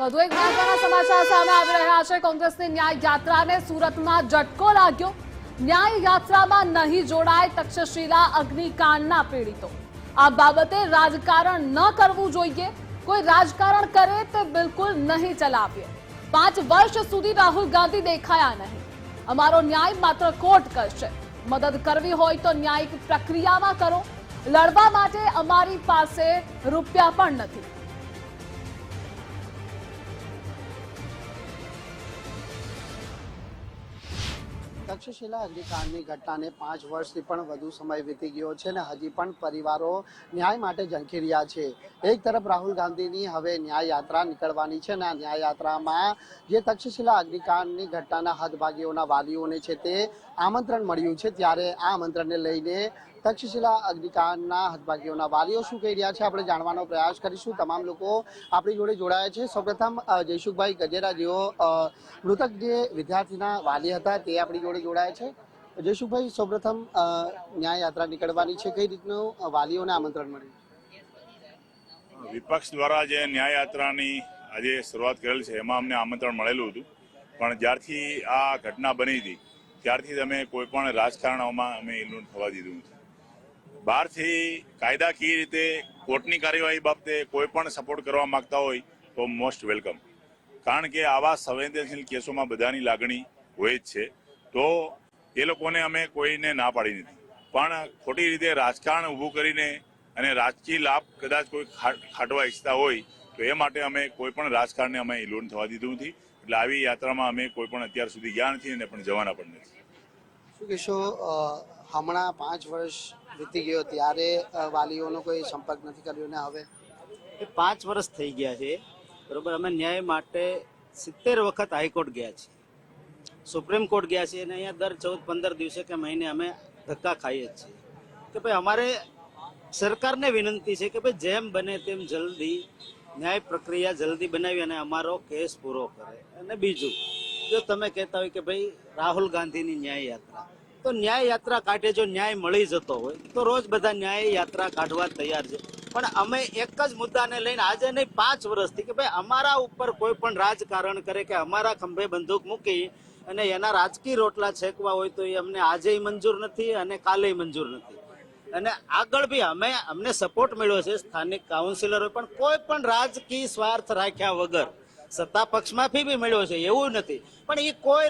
વધુ એક મહત્વના સમાચાર સામે આવી રહ્યા છે. કોંગ્રેસની ન્યાય યાત્રાને સુરતમાં ઝટકો લાગ્યો. ન્યાય યાત્રામાં નહીં જોડાય તક્ષશિલા અગ્નિકાંડના પીડિતો. આ બાબતે રાજકારણ ન કરવું જોઈએ. કોઈ રાજકારણ કરે તે બિલકુલ નહીં ચલાવીએ. પાંચ વર્ષ સુધી રાહુલ ગાંધી દેખાયા નહીં. અમારો ન્યાય માત્ર કોર્ટ કરશે. મદદ કરવી હોય તો ન્યાયિક પ્રક્રિયામાં કરો. લડવા માટે અમારી પાસે રૂપિયા પણ નથી. તક્ષશિલા અગ્નિકાંડની ઘટનાને પાંચ વર્ષથી પણ વધુ સમય વીતી ગયો છે અને હજી પણ પરિવારો ન્યાય માટે ઝંખી રહ્યા છે. એક તરફ રાહુલ ગાંધીની હવે ન્યાય યાત્રા નીકળવાની છે અને આ ન્યાય યાત્રામાં જે તક્ષશિલા અગ્નિકાંડની ઘટનાના હદભાગીઓના વાલીઓને છે તે આમંત્રણ મળ્યું છે. ત્યારે આ આમંત્રણને લઈને તક્ષશિલા અગ્નિકાંડના હદભાગીઓના વાલીઓ શું કહી રહ્યા છે? આપણે જાણવાનો પ્રયાસ કરીશું. તમામ લોકો આપણી જોડે જોડાયા છે. સૌપ્રથમ જયસુખભાઈ ગજેરા જેઓ મૃતક જે વિદ્યાર્થીના વાલી હતા તે આપણી જોડે જોડાયા છે. જયસુખભાઈ, સૌપ્રથમ ન્યાય યાત્રા નીકળવાની છે. કઈ રીતનું વાલીઓને આમંત્રણ મળ્યું? વિપક્ષ દ્વારા જે ન્યાય યાત્રાની આજે શરૂઆત કરેલ છે, એમાં અમને આમંત્રણ મળેલું હતું. પણ જ્યારથી આ ઘટના બની હતી, ત્યારથી અમે કોઈ પણ રાજકારણોમાં અમે ઇન્વોલ્વ થવા દીધું નથી. બહારથી કાયદાકીય રીતે કોર્ટની કાર્યવાહી બાબતે કોઈ પણ સપોર્ટ કરવા માંગતા હોય તો મોસ્ટ વેલકમ કારણ કે આવા સંવેદનશીલ કેસોમાં બધાની લાગણી હોય જ છે. તો એ લોકોને અમે કોઈને ના પાડી નથી. પણ ખોટી રીતે રાજકારણ ઊભું કરીને અને રાજકીય લાભ કદાચ કોઈ ખાટવા ઈચ્છતા હોય, તો એ માટે અમે કોઈ પણ રાજકારણને અમે ઇલોન થવા દીધું નથી. એટલે આવી યાત્રામાં અમે કોઈ પણ અત્યાર સુધી ગયા નથી અને પણ જવાના પણ નથી. શું કહેશો હમણાં પાંચ વર્ષ વીતી ગયો ત્યારે વાલીઓનો કોઈ સંપર્ક નથી કર્યો ને હવે? એ પાંચ વર્ષ થઈ ગયા છે. બરોબર, અમે ન્યાય માટે સિત્તેર વખત હાઈકોર્ટ ગયા છીએ. સુપ્રીમ કોર્ટ ગયા છીએ અને અહીંયા દર ચૌદ, પંદર દિવસે કે મહિને અમે ધક્કા ખાઈએ છીએ. કે ભાઈ, અમારે સરકારને વિનંતી છે કે ભાઈ, જેમ બને તેમ જલ્દી ન્યાય પ્રક્રિયા જલ્દી બનાવી અને અમારો કેસ પૂરો કરે. અને બીજું, જો તમે કહેતા હોય કે ભાઈ, રાહુલ ગાંધીની ન્યાય યાત્રા તો ન્યાય યાત્રા કાઢે જો ન્યાય મળી જતો હોય, તો રોજ બધા ન્યાય યાત્રા કાઢવા તૈયાર છે. પણ અમે એક જ મુદ્દાને લઈને આજે નહીં, પાંચ વર્ષથી કે ભાઈ અમારા ઉપર કોઈ પણ રાજકારણ કરે કે અમારા ખંભે બંદૂક મૂકી અને એના રાજકીય રોટલા છેકવા હોય તો એ અમને આજે મંજૂર નથી અને કાલે મંજૂર નથી. અને આગળ બી અમે, અમને સપોર્ટ મળ્યો છે સ્થાનિક કાઉન્સિલરો પણ કોઈ પણ રાજકીય સ્વાર્થ રાખ્યા વગર સત્તા પક્ષમાંથી બી મળ્યો છે, એવું નથી. પણ એ કોઈ